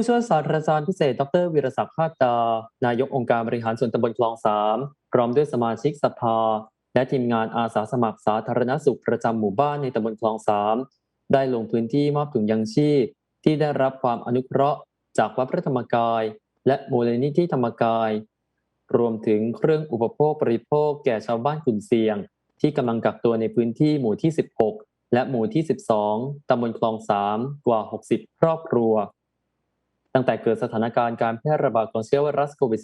ผู้ช่วยศาสตราจารย์พิเศษ ดรวีรศักดิ์คาดดานายกองค์การบริหารส่วนตำบลคลองสามพร้อมด้วยสมาชิกสภา และทีมงานอาสาสมัครสาธารณสุขประจำหมู่บ้านในตำบลคลองสามได้ลงพื้นที่มอบถุงยังชีพ ที่ได้รับความอนุเคราะห์ จากวัดพระธรรมกาย และมูลนิธิธรรมกาย รวมถึงเครื่องอุปโภคบริโภคแก่ชาวบ้านกลุ่มเสี่ยง ที่กำลังกักตัวในพื้นที่หมู่ที่ 16 และหมู่ที่ 12ตำบลคลองสามกว่า 60 ครอบครัว ตั้งแต่เกิดสถานการณ์การแพร่ระบาดของเชื้อไวรัสโควิด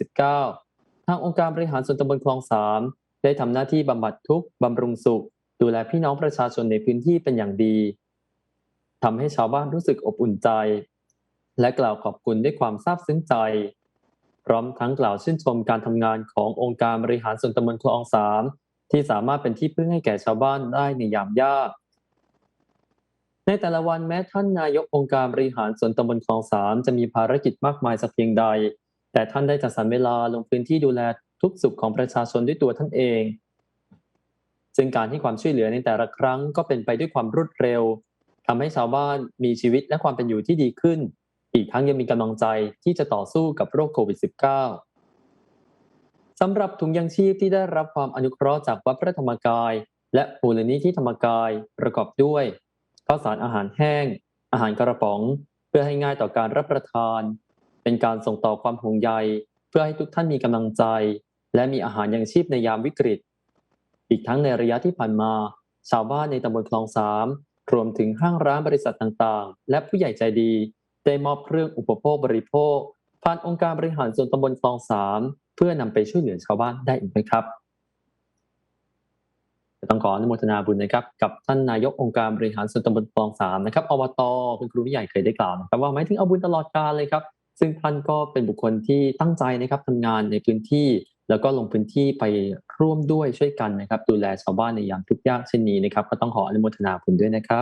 -19 ทางองค์การบริหารส่วนตำบลคลองสามได้ทำหน้าที่บำบัดทุกข์บำรุงสุข ดูแลพี่น้องประชาชนในพื้นที่เป็นอย่างดีทำให้ชาวบ้านรู้สึกอบอุ่นใจ และกล่าวขอบคุณด้วยความซาบซึ้งใจ พร้อมทั้งกล่าวชื่นชมการทำงานขององค์การบริหารส่วนตำบลคลองสามที่สามารถเป็นที่พึ่งให้แก่ชาวบ้านได้ในยามยาก ในแต่ละวันแม้ท่านนายกองค์การบริหารส่วนตำบลคลองสามจะมีภารกิจมากมายสักเพียงใด แต่ท่านได้จัดสรรเวลาลงพื้นที่ดูแลทุกสุขของประชาชนด้วยตัวท่านเอง ซึ่งการที่ความช่วยเหลือในแต่ละครั้งก็เป็นไปด้วยความรวดเร็วทำให้ชาวบ้านมีชีวิตและความเป็นอยู่ที่ดีขึ้น อีกทั้งยังมีกำลังใจที่จะต่อสู้กับโรคโควิด -19 สำหรับถุงยังชีพที่ได้รับความอนุเคราะห์จากวัดพระธรรมกาย และมูลนิธิธรรมกายประกอบด้วย ข้าวสารอาหารแห้ง อาหารกระป๋อง เพื่อให้ง่ายต่อการรับประทาน เป็นการส่งต่อความห่วงใย เพื่อให้ทุกท่านมีกำลังใจ และมีอาหารยังชีพในยามวิกฤต อีกทั้งในระยะที่ผ่านมา ชาวบ้านในตำบลคลองสามรวมถึงห้างร้านบริษัทต่างๆ และผู้ใหญ่ใจดีได้มอบเครื่องอุปโภคบริโภค ผ่านองค์การบริหารส่วนตำบลคลองสามเพื่อนำไปช่วยเหลือชาวบ้านได้อีกไหมครับ ต้องขออนุโมทนาบุญนะครับกับท่านนายกองค์การบริหารส่วนตำบลคลองสามนะครับอบตคุณครูวิใหญ่เคยได้กล่าวนะครับว่าหมายถึงเอาบุญตลอดกาลเลยครับ ซึ่งท่านก็เป็นบุคคลที่ตั้งใจนะครับทำงานในพื้นที่ แล้วก็ลงพื้นที่ไปร่วมด้วยช่วยกันนะครับ ดูแลชาวบ้านในยามทุกข์ยากเช่นนี้นะครับ ก็ต้องขออนุโมทนาบุญด้วยนะครับ